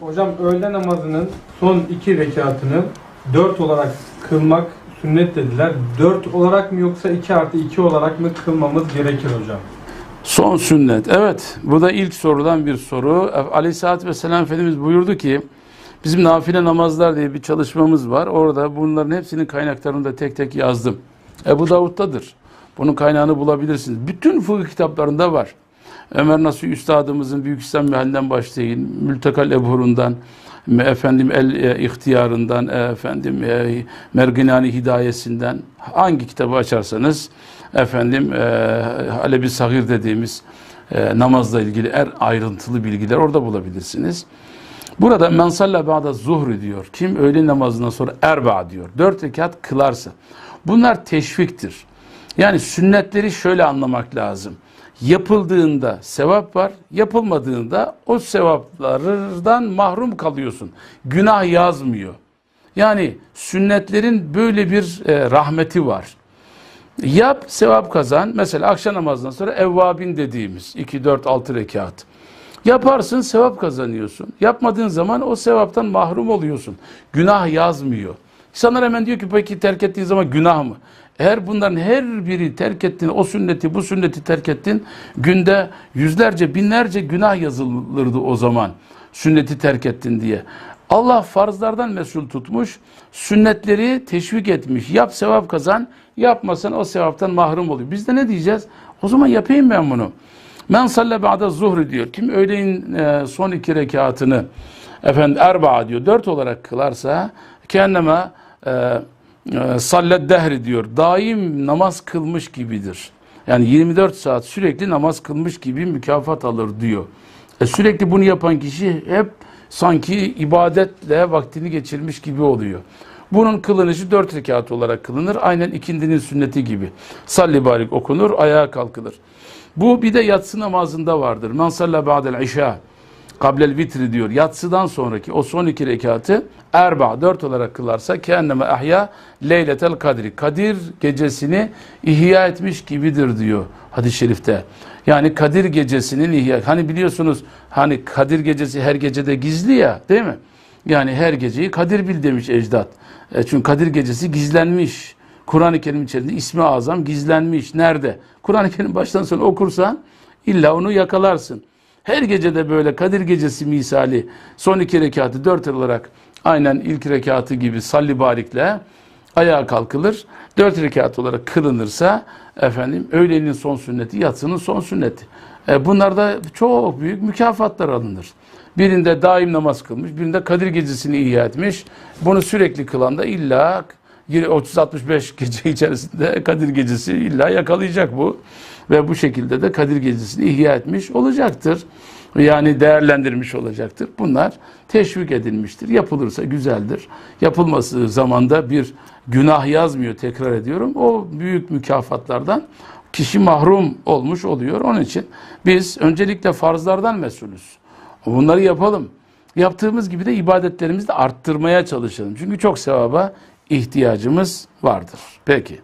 Hocam öğle namazının son iki rekatını dört olarak kılmak sünnet dediler. Dört olarak mı yoksa iki artı iki olarak mı kılmamız gerekir hocam? Son sünnet. Evet, bu da ilk sorulan bir soru. Aleyhisselatü Vesselam Efendimiz buyurdu ki, bizim nafile namazlar diye bir çalışmamız var. Orada bunların hepsinin kaynaklarını da tek tek yazdım. Ebu Davud'dadır. Bunun kaynağını bulabilirsiniz. Bütün fıkıh kitaplarında var. Ömer Nasuh Üstadımızın Büyük İslam Mehallinden başlayın. Mültekal Ebhur'undan, efendim El e, İhtiyarından, e, efendim e, Merginani Hidayesinden hangi kitabı açarsanız efendim e, Alebi Sahir dediğimiz e, namazla ilgili er ayrıntılı bilgiler orada bulabilirsiniz. Burada men salla ba'da zuhri diyor. Kim öğle namazından sonra erba diyor. Dört rekat kılarsa. Bunlar teşviktir. Yani sünnetleri şöyle anlamak lazım. Yapıldığında sevap var, yapılmadığında o sevaplardan mahrum kalıyorsun. Günah yazmıyor. Yani sünnetlerin böyle bir e, rahmeti var. Yap, sevap kazan. Mesela akşam namazından sonra evvabin dediğimiz 2, 4, 6 rekat. Yaparsın, sevap kazanıyorsun. Yapmadığın zaman o sevaptan mahrum oluyorsun. Günah yazmıyor. İnsanlar hemen diyor ki peki terk ettiğin zaman günah mı? Eğer bunların her biri terk ettin, o sünneti, bu sünneti terk ettin, günde yüzlerce, binlerce günah yazılırdı o zaman. Sünneti terk ettin diye. Allah farzlardan mesul tutmuş, sünnetleri teşvik etmiş. Yap sevap kazan, yapmasan o sevaptan mahrum oluyor. Biz de ne diyeceğiz? O zaman yapayım ben bunu. Men salle ba'da zuhri diyor. Kim öğleyin e, son iki rekatını efendim erba diyor. Dört olarak kılarsa kendime sallet dehri diyor. Daim namaz kılmış gibidir. Yani 24 saat sürekli namaz kılmış gibi mükafat alır diyor. E, sürekli bunu yapan kişi hep sanki ibadetle vaktini geçirmiş gibi oluyor. Bunun kılınışı dört rekat olarak kılınır. Aynen ikindinin sünneti gibi. Salli barik okunur, ayağa kalkılır. Bu bir de yatsı namazında vardır. Men salla ba'del işa kablel vitri diyor. Yatsıdan sonraki o son iki rekatı erba dört olarak kılarsa kendime ahya leyletel kadri. Kadir gecesini ihya etmiş gibidir diyor hadis-i şerifte. Yani Kadir gecesinin ihya. Hani biliyorsunuz hani Kadir gecesi her gecede gizli ya değil mi? Yani her geceyi Kadir bil demiş ecdat. E çünkü Kadir gecesi gizlenmiş. Kur'an-ı Kerim içerisinde ismi azam gizlenmiş. Nerede? Kur'an-ı Kerim baştan sona okursan illa onu yakalarsın. Her gecede böyle Kadir gecesi misali son iki rekatı dört olarak aynen ilk rekatı gibi salli barikle ayağa kalkılır. Dört rekat olarak kılınırsa efendim öğlenin son sünneti yatsının son sünneti. E, bunlarda çok büyük mükafatlar alınır. Birinde daim namaz kılmış, birinde Kadir gecesini ihya etmiş. Bunu sürekli kılan da illa 30-65 gece içerisinde Kadir gecesi illa yakalayacak bu. Ve bu şekilde de Kadir gecesini ihya etmiş olacaktır. Yani değerlendirmiş olacaktır. Bunlar teşvik edilmiştir. Yapılırsa güzeldir. Yapılması zamanda bir günah yazmıyor tekrar ediyorum. O büyük mükafatlardan kişi mahrum olmuş oluyor. Onun için biz öncelikle farzlardan mesulüz. Bunları yapalım. Yaptığımız gibi de ibadetlerimizi de arttırmaya çalışalım. Çünkü çok sevaba ihtiyacımız vardır. Peki.